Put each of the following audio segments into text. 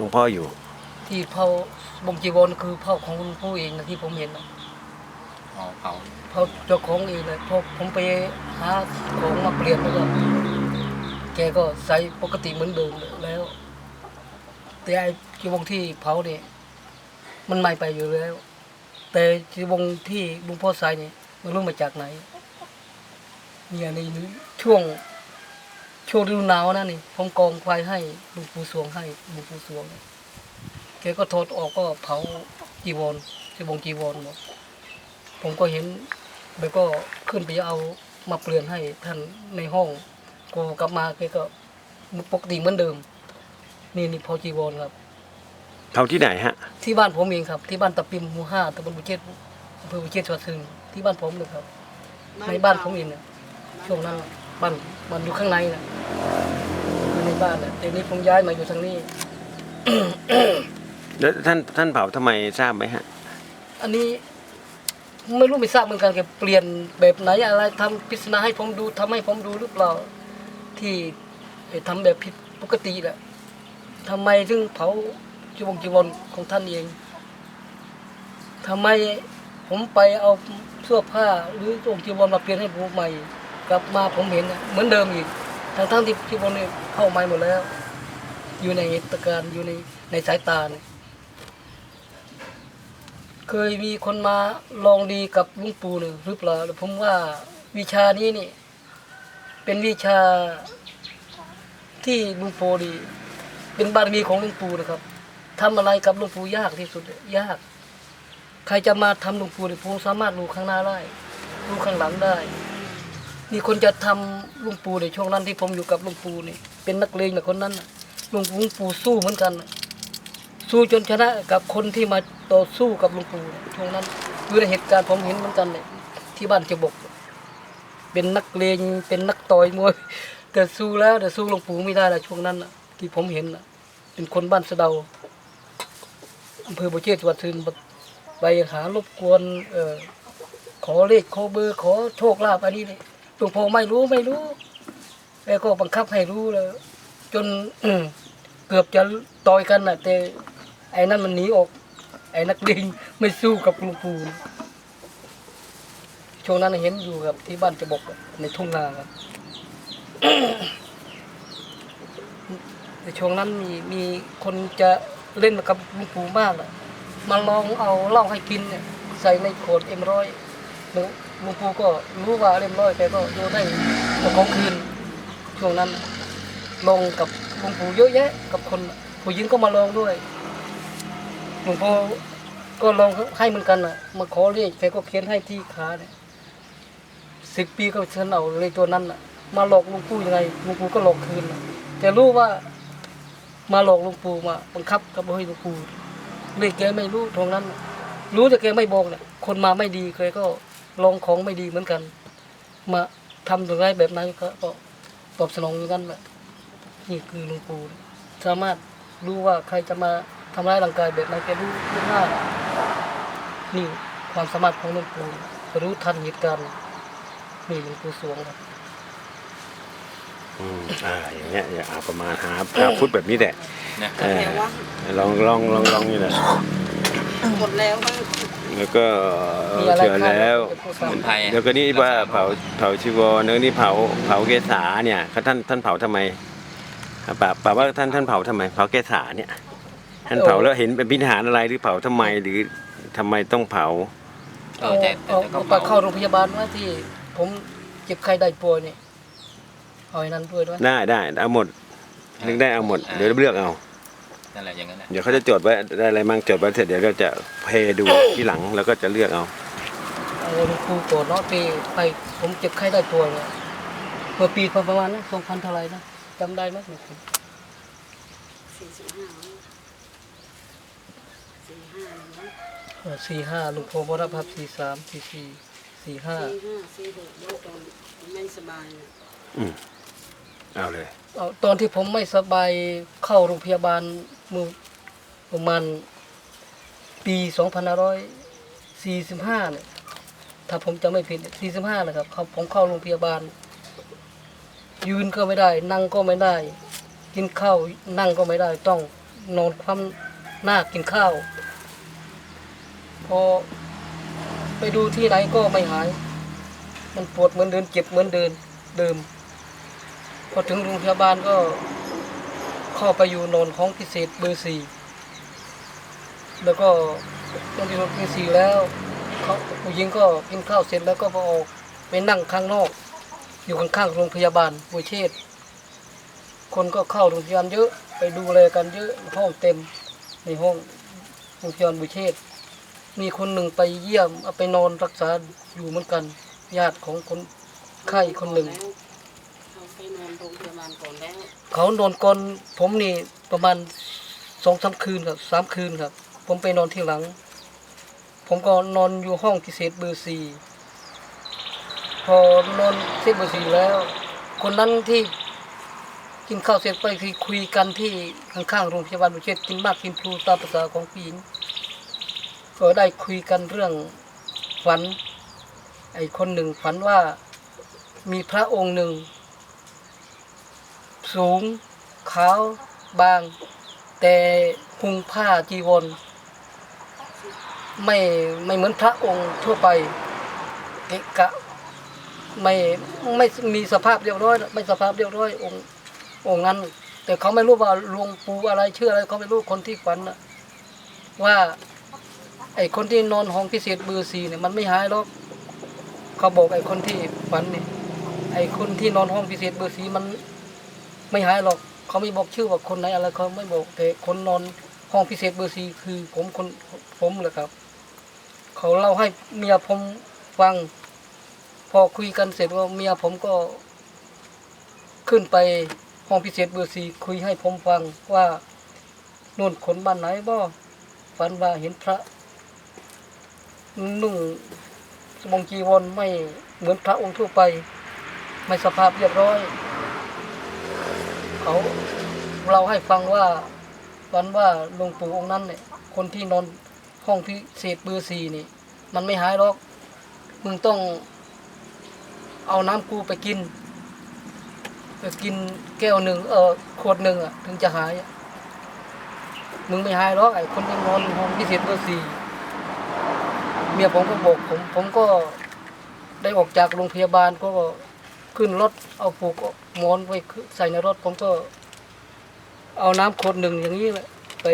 หลวงพ่ออยู่ ที่เผาบงจีวรคือเผาของหลวงปู่เองนะที่ผมเห็นนะอ๋อเผาเผาเจ้าของเองเลยพอผมไปหาของมาเปลี่ยนแล้วก็แกก็ใส่ปกติเหมือนเดิมแล้ว แต่ไอ้จีวรที่เผาเนี่ยมันใหม่ไปอยู่แล้ว แต่จีวรที่หลุงพ่อใส่เนี่ยมันรู้มาจากไหนเนี่ยในช่วง ช่วงฤดูหนาวนะนี่ผมกองไฟให้หลุงปู่สวงให้หลุงปู่สวงแกก็ถอดออกก็เผาจีวรจีวรจีวรหมดผมก็เห็นแกก็ขึ้นไปเอามาเปลี่ยนให้ท่านในห้องก็กลับมาแกก็ปกติเหมือนเดิม นี่นี่พอจีวรครับเผาที่ไหนฮะ ที่บ้านผมเองครับ ที่บ้านตะปิมหมู่ห้าตำบลบุเชษอำเภอบุเชษจังหวัดสุรินทร์ที่บ้านผมเลยครับ ในบ้านผมเองเนี่ยช่วงนั้นน่ะบ้านมันอยู่ข้างในนะอยู่ใน บ้านนะเดี๋ยวนี้ผมย้ายมาอยู่ทางนี้ แล้วท่านท่านเผาทำไมทราบไหมฮะ อันนี้ไม่รู้ไม่ทราบเหมือนกันแกเปลี่ยนแบบไหนอะไรทำพิศนาให้ผมดูทำให้ผมดูหรือเปล่า ที่เอ่อทำแบบผิดปกติแหละทำไมถึงเผาจีวรจีวรของท่านเองทำไมผมไปเอาเสื้อผ้าหรือองค์จีวรมาเปลี่ยนให้ผมใหม่ กลับมาผมเห็นน่ะเหมือนเดิมอีก ทั้งทั้งที่จีวรเนี่เข้าใหม่หมดแล้ว อยู่ในเหตุการณ์อยู่ในในสายตาเนี่ยเคยมีคนมาลองดีกับลุงปู่เนี่ยหรือเปล่าแล้วผมว่าวิชานี้นี่ เป็นวิชาที่ลุงปู่ดี เป็นบารมีของลุงปู่นะครับทำอะไรกับลุงปู่ยากที่สุดยาก ใครจะมาทำหลุงปู่เนี่ยผมสามารถรู้ข้างหน้าได้รู้ข้างหลังได้ มีคนจะทำหลุงปูในช่วงนั้นที่ผมอยู่กับลุงปูนี่ เป็นนักเลงแบบคนนั้นลุงปู่หลวงปูสู้เหมือนกัน สู้จนชนะกับคนที่มาต่อสู้กับลุงปูช่วงนั้นอยู่ในเหตุการณ์ผมเห็นเหมือนกันเลยที่บ้านเจบก เป็นนักเลงเป็นนักต่อยมวยแต่สู้แล้วแต่สู้ลวงปูไม่ได้ละช่วงนั้นะที่ผมเห็นเป็นคนบ้านสะเดาอำเภอบุเชษจังหวัดสุรินทร์ไปหารบกวนเอ่อขอเลขขอเบอร์ขอโชคลาภอันนี้เลย หลวงพ่อไม่รู้ไม่รู้ แล้วก็บังคับให้รู้เลยจนเกือบจะต่อยกันน่ะแต่ไอ้นั่นมันหนีออก ไอ้นักเลงไม่สู้กับหลวงปู่ช่วงนั้นเห็นอยู่กับที่บ้านจะบกในทุ่งนาครับแต่ช่วงนั้นมีมีคนจะเล่นกับหลวงปู่มากเลยมาลองเอาเหล้าให้กินเนี่ยใส่ในขวดเอ็มร้อยหลวง หลวงปู่ก็รู้ว่าเอ็มร้อยแกก็โยนให้เจ้าของคืนช่วงนั้นลงกับหลวงปู่เยอะแยะ กับคนผู้หญิงก็มาลองด้วยหลวงพ่ก็ลองให้เหมือนกันน่ะ มาขอเรียกแกก็เขียนให้ที่ขาเนี่ยสิบปีก็เชิญเอาเลยตัวนั้นน่ะ มาหลอกหลวงปู่ยังไงหลวงปู่ก็หลอกคืนแต่รู้ว่ามาหลอกหลวงปู่มาบังคับกับให้หลวงปู่เลยแกไม่รู้ตรงนั้น รู้แต่แกไม่บอกเนี่ยคนมาไม่ดีแกก็ ลองของไม่ดีเหมือนกัน มาทำตรงไรแบบนั้นก็ก็ตอบสนองอย่างนั้นแหละนี่คือหลวงปู่สามารถรู้ว่าใครจะมาทำร้ายร่างกายแบบไหนแกรู้รู้หน้านี่ความสามารถของหลวงปู่รู้ทันเหตุการณ์นี่หลวงปู่สวงครับอืมอ่าอย่างเงี้ยอย่าเอาประมาณหาพระพุทธแบบนี้แหละเนี่ยเออลองลองลองลองนี่แหละ หมดแล้วบ้าง แล้วก็เออมีอะไรเชื่อแล้วสมุนไพรแล้วก็นี่ว่าเผาเผาชีวรเนื้อนี่เผาเผาเกษาเนี่ยเขาท่านท่านเผาทำไมอะป่าป่าว่าท่านท่านเผาทำไม เผาเกษาเนี่ยท่านเผาแล้วเห็นเป็นพิธานอะไรหรือเผาทำไมหรือทำไมต้องเผาเออแต่แต่เอาแต่ก็เอาไปเข้าโรงพยาบาลว่าที่ผมเจ็บไข้ได้ป่วยนี่เอาไอ้นั้นด้วยด้วยได้ได้เอาหมดนึกได้เอาหมดเดี๋ยวเลือกเอา นั่นแหละอย่างนั้นแหละเดี๋ยวเขาจะจดไว้ได้อะไรมั่งจดไว้เสร็จเดี๋ยวเราจะเพดูที่หลังแล้วก็จะเลือกเอาเอาหลวงปู่โกรธเนาะปีไปผมเจ็บไข้ได้ป่วยเนี่ยเมื่อปีประมาณนะสองพันเท่าไหร่นะจำได้ไหมสี่สิบห้าสี่ห้านะเออสี่ห้าหลวงพ่อมรณภาพสี่สามสี่สี่สี่ห้าสี่ห้าสี่หกแล้วตอนไม่สบายน่ะอืมเอาเลยเอา ตอนที่ผมไม่สบายเข้าโรงพยาบาลมือประมาณปีสองพันห้าร้อยสี่สิบห้าเนี่ยถ้าผมจำไม่ผิดสี่สิบห้านะครับเขาผมเข้าโรงพยาบาล ยืนก็ไม่ได้ นั่งก็ไม่ได้ กินข้าวนั่งก็ไม่ได้ ต้องนอนคว่ำหน้ากินข้าว พอไปดูที่ไหนก็ไม่หาย มันปวดเหมือนเดินเจ็บเหมือนเดินเดิม พอถึงโรงพยาบาลก็เข้าไปอยู่นอนห้องพิเศษเบอร์สี่แล้วก็ตอนที่นอนเบอร์สี่แล้วเขาผู้หญิงก็กินข้าวเสร็จแล้วก็ไปออกไปนั่งข้างนอก อยู่ข้างๆโรงพยาบาลบุเชษคนก็เข้าโรงพยาบาลเยอะไปดูแลกันเยอะห้องเต็มในห้องโรงพยาบาลบุเชษมีคนหนึ่งไปเยี่ยมเอาไปนอนรักษาอยู่เหมือนกัน ญาติของคนไข้คนหนึ่ง เขานอนก่อนผมนี่ประมาณสองสามคืนครับสามคืนครับ ผมไปนอนที่หลัง ผมก็นอนอยู่ห้องพิเศษเบอร์สี่พอนอนเซตเบอร์สี่แล้ว คนนั้นที่กินข้าวเสร็จไปคือคุยกันที่ข้างๆโรงพยาบาลบุเชษกินมากกินพลูตามภาษาของผู้หญิงก็ได้คุยกันเรื่องฝัน ไอ้คนหนึ่งฝันว่ามีพระองค์หนึ่ง สูง ขาวบาง แต่หุงผ้าจีวรไม่ไม่เหมือนพระองค์ทั่วไปเกะกะไม่ไม่มีสภาพเรียบร้อย ไม่สภาพเรียบร้อยองค์องค์นั้น แต่เขาไม่รู้ว่าหลวงปู่อะไรชื่ออะไรเขาไม่รู้คนที่ฝันว่า ไอ้คนที่นอนห้องพิเศษเบอร์สี่เนี่ยมันไม่หายหรอกเขาบอกไอ้คนที่ฝันเนี่ยไอ้คนที่นอนห้องพิเศษเบอร์สี่มัน ไม่หายหรอกเขาไม่บอกชื่อว่าคนไหนอะไรเขาไม่บอกแต่คนนอนห้องพิเศษเบอร์ซีคือผมคนผมแหละครับ เขาเล่าให้เมียผมฟัง พอคุยกันเสร็จว่าเมียผมก็ ขึ้นไปห้องพิเศษเบอร์ซีคุยให้ผมฟังว่านู่นคนบ้านไหนบ่ฝันว่าเห็นพระ นุ่งสบงจีวรไม่เหมือนพระองค์ทั่วไป ไม่สภาพเรียบร้อย เขาเราให้ฟังว่าวันว่าหลวงปู่องค์นั้นเนี่ยคนที่นอนห้องพิเศษเบอร์สี่นี่ มันไม่หายหรอก มึงต้องเอาน้ำกูไปกินไปกินแก้วหนึ่งเออขวดหนึ่งอะถึงจะหายมึงไม่หายหรอกไอ้คนที่นอนห้องพิเศษเบอร์สี่เมียผมก็บอกผมผมก็ได้ออกจากโรงพยาบาลก็ ขึ้นรถเอาผูกหมอนไว้ใส่ในรถผมก็ เอาน้ำขวดหนึ่งอย่างนี้แหละไป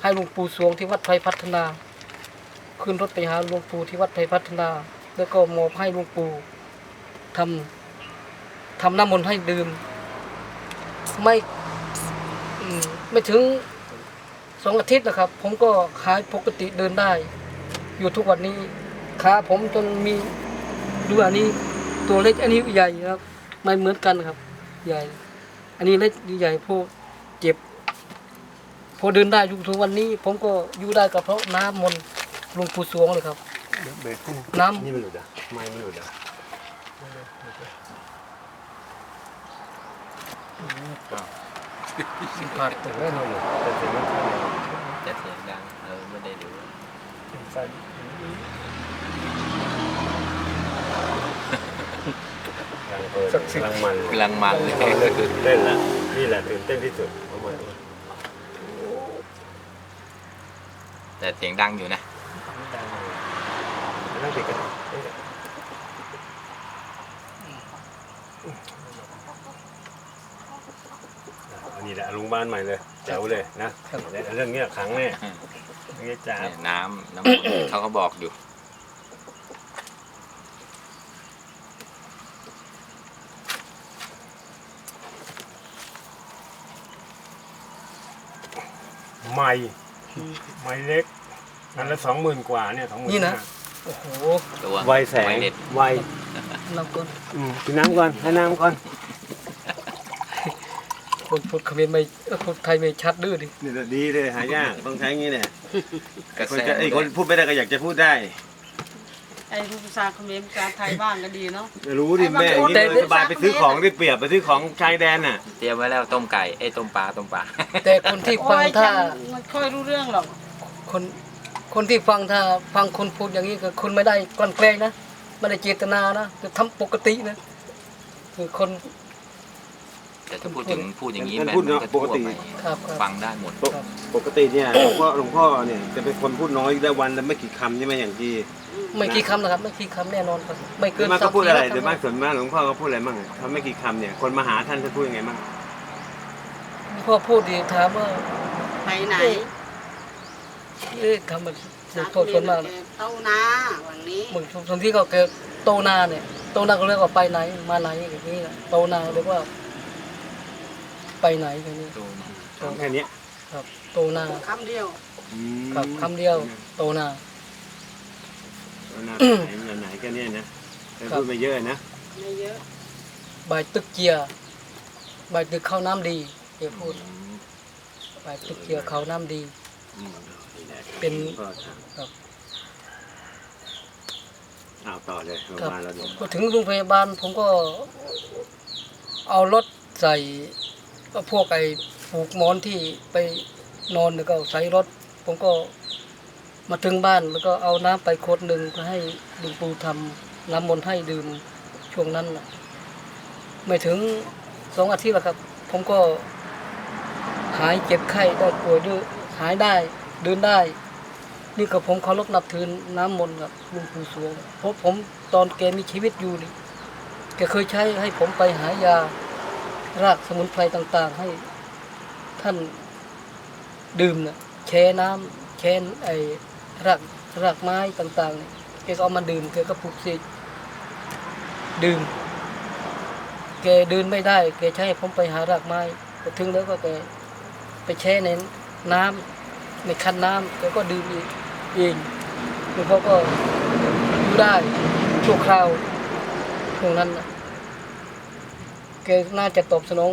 ให้หลวงปู่สวงที่วัดไทรพัฒนา ขึ้นรถไปหาหลวงปู่ที่วัดไทรพัฒนา แล้วก็มอบให้หลวงปู่ทำทำน้ำมนต์ให้ดื่ม ไม่ไม่ถึงสองอาทิตย์นะครับ ผมก็หายปกติเดินได้ อยู่ทุกวันนี้ขาผมจนมีดูอันนี้ ตัวเล็กอันนี้ใหญ่ครับ ไม่เหมือนกันครับ ใหญ่ อันนี้เล็กนี่ใหญ่พวกเจ็บ พอเดินได้อยู่ถึงวันนี้ ผมก็อยู่ได้ก็เพราะน้ำมนต์หลวงปู่สวงเลยครับเบรกขึ้นน้นี่มันหลุดอะไม่มันหลุดอะำขาดตัวแน่นอนเลยแต่เสียงมันเข้าจะเสียงดังเออไม่ได้ดู ใส่กำลังมันกำลังมันเลยตื่นเต้นแล้วนี่แหละตื่นเต้นที่สุดเอาใหม่แต่เสียงดังอยู่นะ นั่งติดกันอันนี้แหละโรงพยาบาลใหม่เลยแจ๋วเลยนะเรื่องเนี้ยขังแน่อืมเรื่องนี้จ้าบเนี่ยน้ำน้ำมนต์เขาก็บอกอยู่ ใหม่ใหม่เล็กอันละสองหมื่นกว่าเนี่ยสองหมื่นนี่นะ โอ้โห ตัวไวแสงเด็ดไวน้ำก้นอืมกินน้ำก่อนให้น้ำก่อนคนพูดเขมรไม่เอ้อพูดไทยไม่ชัดดื้อดินี่แหละดีเลยหายากต้องใช้งี้เนี่ยกระคนแสจะไอ้คนพูดไม่ได้ก็อยากจะพูดได้ ไอ้ภาษาเขมรภาษาไทยบ้างก็ดีเนาะ รู้ดิแม่อย่างนี้เลยสบายไปซื้อของได้เปรียบไปซื้อของชายแดนน่ะ เตรียมไว้แล้วต้มไก่เอ้ยต้มปลาต้มปลา แต่คนที่โอ้ฟังยถ้า ฉันไม่ค่อยรู้เรื่องหรอก คนคนที่ฟังถ้าฟังคนพูดอย่างนี้ก็คุณไม่ได้กลั่นแกล้งนะไม่ได้เจตนานะคือทำปกตินะคือคน แต่ถ้าพูดถึงพูดอย่างนี้ท่านแบบพูดเนอะก็ทั่วปกติ ไปครับครับ ฟังได้หมดปกปกติเนี่ยหลวงพ่อหลวงพ่อเนี่ยจะเป็นคนพูดน้อยได้วันละไม่กี่คำใช่ไหมอย่างที่ ไม่กี่คำนะครับ ไม่กี่คำแน่นอนครับไม่เกินมากสาก็มพูดอะไรสี่โดยมากคำส่วนมากหลวงพ่อก็พูดอะไรบ้างทำไม่กี่คำเนี่ยคนมาหาท่านจะพูดยังไงบ้างพ่อพูดดีถามว่าไปไหนเอ๊ะคำมันสาโทคุษเมคนนมากแกเต้านาวันนี้บางบางทีก็เกิดโตนาเนี่ยโตนาก็เรียกว่าไปไหน มาไหนอย่างนี้นะโตนาเรียกว่า ไปไหนอย่างนี้ตูนถามแค่เนี้ยครับ โตนาคำเดียวอืมครับคำเดียว โตนา เอาหน้าไปไหนไหนแค่เนี้ยนะแต่ครับพูดไปเยอะนะไม่เยอะ ใบตึกเจียใบตึกข้าวน้ำดีเดี๋ยวพูดใบตึกเจียข้าวน้ำดี อืมนี่แหละเป็น ก็ถามครับ เอาต่อเลยโรงพครับยาบาลเราดูพอถึงโรงพยาบาลผมก็เอารถใส่ก็พวกไอ้ผูกหมอนที่ไปนอนแล้วก็ใส่รถ ผมก็ มาถึงบ้านแล้วก็เอาน้ำไปขวดหนึ่งก็ให้ลุงปู่ทำน้ำมนต์ให้ดื่มช่วงนั้นนะไม่ถึงสองอาทิตย์แล้วครับ ผมก็หายเจ็บไข้ได้ป่วยด้วยหายได้เดินได้ นี่ก็ผมเคารพนับถือน้ำมนต์กับลุงปู่สวงเพราะผมตอนแกมีชีวิตอยู่นี่แกเคยใช้ให้ผมไปหายารากสมุนไพรต่าง ๆ ให้ท่านดื่มนะแช่น้ำแช่ไอ รากรากไม้ต่างๆเนี่ยแกก็เอามาดื่มแกก็ปลุกเสกดื่มแกเดินไม่ได้แกใช้ผมไปหารากไม้พอถึงแล้วก็แกไปแช่ในน้ำในคันน้ำแกก็ดื่มอีกเองแล้วเขาก็อยู่ได้ชั่วคราวช่วงนั้นนะแกน่าจะตอบสนอง